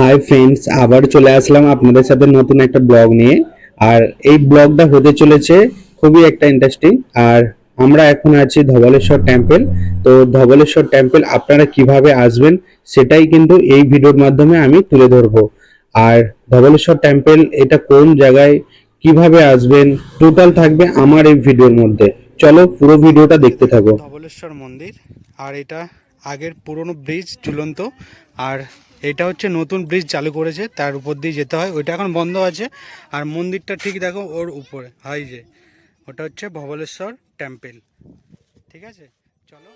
Hi friends আবার চলে আসলাম আপনাদের সাথে নতুন একটা ব্লগ নিয়ে। আর এই ব্লগটা হতে চলেছে খুবই একটা ইন্টারেস্টিং আর আমরা এখন আছি ধবলেশ্বর টেম্পল তো ধবলেশ্বর টেম্পল আপনারা কীভাবে আসবেন সেটাই কিন্তু এই ভিডিওর মাধ্যমে আমি তুলে ধরবো। আর ধবলেশ্বর টেম্পল এটা কোন জায়গায়, কীভাবে আসবেন টোটাল থাকবে আমার এই ভিডিওর মধ্যে। চলো পুরো ভিডিওটা দেখতে থাকো। ধবলেশ্বর মন্দির, আর এটা আগের পুরনো ব্রিজ ঝুলন্ত। আর এটা হচ্ছে নতুন ব্রিজ চালু করেছে, তার উপর দিয়ে যেতে হয়। ওইটা এখন বন্ধ আছে। আর মন্দিরটা ঠিক দেখো ওর উপরে হয় যে। ওটা হচ্ছে ভবলেশ্বর টেম্পেল ঠিক আছে? চলো।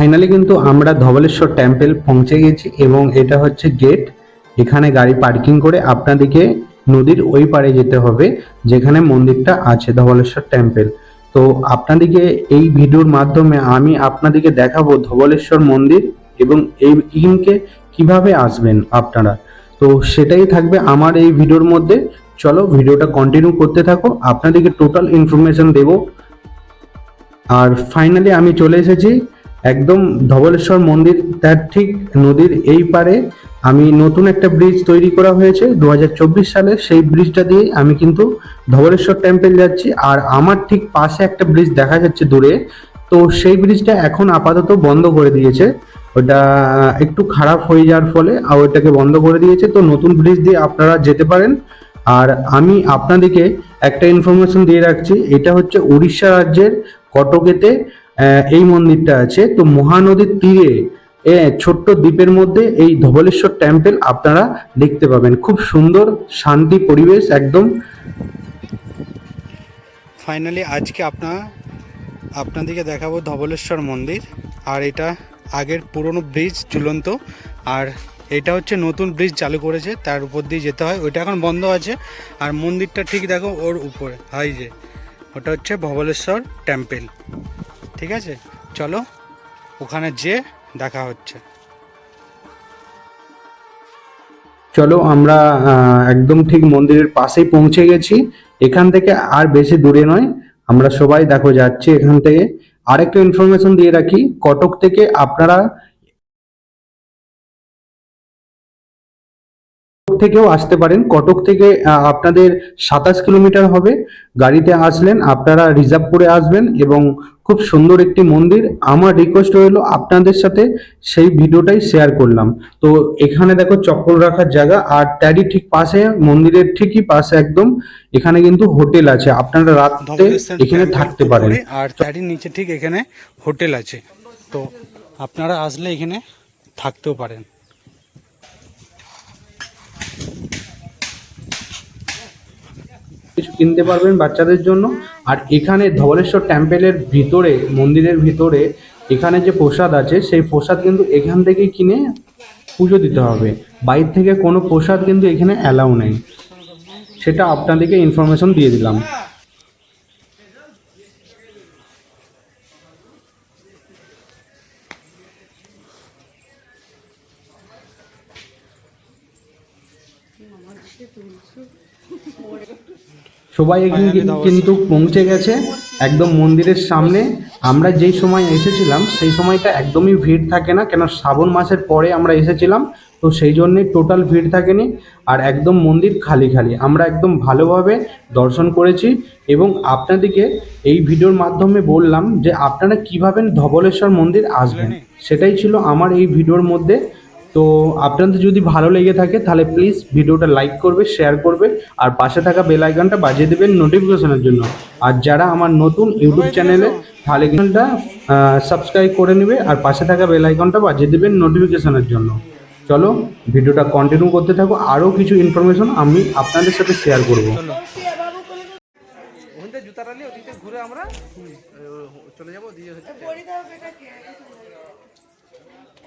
ফাইনালি কিন্তু আমরা ধবলেশ্বর টেম্পেল পৌঁছে গেছি এবং এটা হচ্ছে গেট এখানে গাড়ি পার্কিং করে আপনাদেরকে নদীর ওই পারে যেতে হবে, যেখানে মন্দিরটা আছে, ধবলেশ্বর টেম্পেল তো আপনাদেরকে এই ভিডিওর মাধ্যমে আমি আপনাদেরকে দেখাবো ধবলেশ্বর মন্দির এবং এই ইনকে কীভাবে আসবেন আপনারা। তো সেটাই থাকবে আমার এই ভিডিওর মধ্যে। চলো ভিডিওটা কন্টিনিউ করতে থাকো, আপনাদেরকে টোটাল ইনফরমেশন দেবো। আর ফাইনালি আমি চলে এসেছি একদম ধবলেশ্বর মন্দির, তার ঠিক নদীর এই পারে আমি নতুন একটা ব্রিজ তৈরি করা হয়েছে দু হাজার চব্বিশ সালে। সেই ব্রিজটা দিয়ে আমি কিন্তু ধবলেশ্বর টেম্পল যাচ্ছি। আর আমার ঠিক পাশে একটা ব্রিজ দেখা যাচ্ছে দূরে। তো সেই ব্রিজটা এখন আপাতত বন্ধ করে দিয়েছে। ওটা একটু খারাপ হয়ে যাওয়ার ফলে আর ওইটাকে বন্ধ করে দিয়েছে। তো নতুন ব্রিজ দিয়ে আপনারা যেতে পারেন। আর আমি আপনাদেরকে একটা ইনফরমেশন দিয়ে রাখছি। এটা হচ্ছে উড়িষ্যা রাজ্যের কটকেতে এই মন্দিরটা আছে। তো মহানদীর তীরে ছোট্ট দ্বীপের মধ্যে এই ধবলেশ্বর টেম্পল আপনারা দেখতে পাবেন। খুব সুন্দর, শান্তি পরিবেশ একদম। ফাইনালি আজকে আপনার আপনাদেরকে দেখাবো ধবলেশ্বর মন্দির। আর এটা আগের পুরনো ব্রিজ ঝুলন্ত। আর এটা হচ্ছে নতুন ব্রিজ চালু করেছে, তার উপর দিয়ে যেতে হয়। ওইটা এখন বন্ধ আছে। আর মন্দিরটা ঠিক দেখো ওর উপরে হয় যে। ওটা হচ্ছে ভবলেশ্বর টেম্পল ঠিক আছে? চলো, ওখানে যে দেখা হচ্ছে। চলো, আমরা একদম ঠিক মন্দিরের পাশেই পৌঁছে গেছি। এখান থেকে আর বেশি দূরে নয়। আমরা সবাই দেখো, যাচ্ছি এখান থেকে। আরেকটা ইনফরমেশন দিয়ে রাখি, কটক থেকে আপনারা থেকেও আসতে পারেন। কটক থেকে আপনাদের সাতাশ কিলোমিটার হবে। গাড়িতে আসলেন, আপনারা রিজার্ভ করে আসবেন এবং খুব সুন্দর একটি মন্দির। আমার রিকোয়েস্ট হলো আপনাদের সাথে সেই ভিডিওটাই শেয়ার করলাম। তো এখানে দেখো চপ্পল রাখার জায়গা আর তারই ঠিক পাশে মন্দিরের ঠিকই পাশে একদম। এখানে কিন্তু হোটেল আছে। আপনারা রাতে ধবলেশ্বর এখানে থাকতে পারেন। আর তারই নিচে ঠিক এখানে হোটেল আছে। তো আপনারা আসলে এখানে থাকতেও পারেন। কিনতে পারবেন বাচ্চাদের জন্য। আর এখানে ধবলেশ্বর টেম্পেলের ভিতরে, মন্দিরের ভিতরে এখানে যে প্রসাদ আছে, সেই প্রসাদ কিন্তু এখান থেকেই কিনে পুজো দিতে হবে। বাইরে থেকে কোনো প্রসাদ কিন্তু এখানে অ্যালাউ নেই। সেটা আপনাদেরকে ইনফরমেশন দিয়ে দিলাম। সবাই এখানে ধবলেশ্বর। কিন্তু পৌঁছে গেছে একদম মন্দিরের সামনে। আমরা যেই সময় এসেছিলাম সেই সময়টা একদমই ভিড় থাকে না কেন শ্রাবণ মাসের পরে আমরা এসেছিলাম তো সেই জন্যে টোটাল ভিড় থাকেনি আর একদম মন্দির খালি খালি। আমরা একদম ভালোভাবে দর্শন করেছি এবং আপনাদেরকে এই ভিডিওর মাধ্যমে বললাম যে আপনারা কীভাবে ধবলেশ্বর মন্দির আসবেন। সেটাই ছিল আমার এই ভিডিওর মধ্যে। তো আপনাদের যদি ভালো লেগে থাকে তাহলে প্লিজ ভিডিওটা লাইক করবে শেয়ার করবে আর পাশে থাকা বেল আইকনটা বাজিয়ে দেবেন নোটিফিকেশনের জন্য। আর যারা আমার নতুন ইউটিউব চ্যানেলে তাহলে কিন্তু সাবস্ক্রাইব করে নেবে আর পাশে থাকা বেল আইকনটা বাজিয়ে দেবেন নোটিফিকেশনের জন্য। চলো ভিডিওটা কন্টিনিউ করতে থাকো। আরও কিছু ইনফরমেশন আমি আপনাদের সাথে শেয়ার করব। জুতাটা নিয়ে ঘুরে আমরা চলে যাব দিয়ে হচ্ছে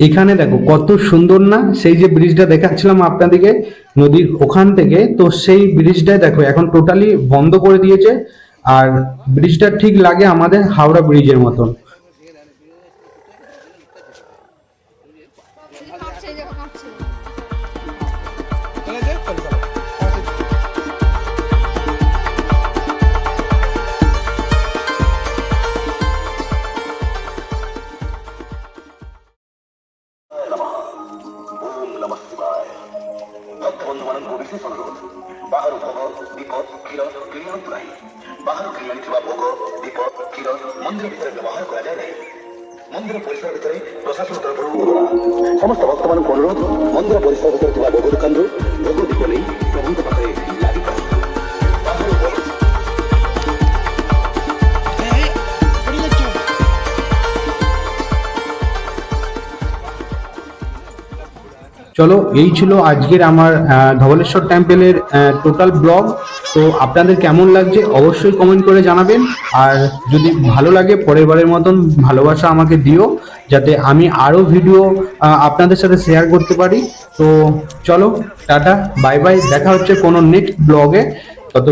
এখানে দেখো কত সুন্দর না, সেই যে ব্রিজটা দেখাচ্ছিলাম আপনাদেরকে নদীর ওখান থেকে, তো সেই ব্রিজটা দেখো এখন টোটালি বন্ধ করে দিয়েছে, আর ব্রিজটা ঠিক লাগে আমাদের হাওড়া ব্রিজের মতন। વિષ્ણુ પણ બહારો ભોગો દીપો ખીરો ક્રિયાનો પુરાય બહારો ક્રિયાની થવા ભોગો દીપો ক্ষীর মন্দিরের ভিতরে ব্যবহার করা যায় নাই মন্দির পরিসর ভিতরে প্রশাসন তরফ সমস্ত ভক্তমান অনুরোধ মন্দির পরিসর ভিতরে থাকা ভোগ দোকান ভোগ দীপ নেই প্রভুঙ্ পাখে চলো, এই ছিল আজকের আমার ধবলেশ্বর টেম্পেলের টোটাল ব্লগ তো আপনাদের কেমন লাগছে অবশ্যই কমেন্ট করে জানাবেন। আর যদি ভালো লাগে পরের বারের মতন ভালোবাসা আমাকে দিও, যাতে আমি আরও ভিডিও আপনাদের সাথে শেয়ার করতে পারি। তো চলো, টাটা বাই বাই দেখা হচ্ছে কোনো নেক্সট ব্লগে তত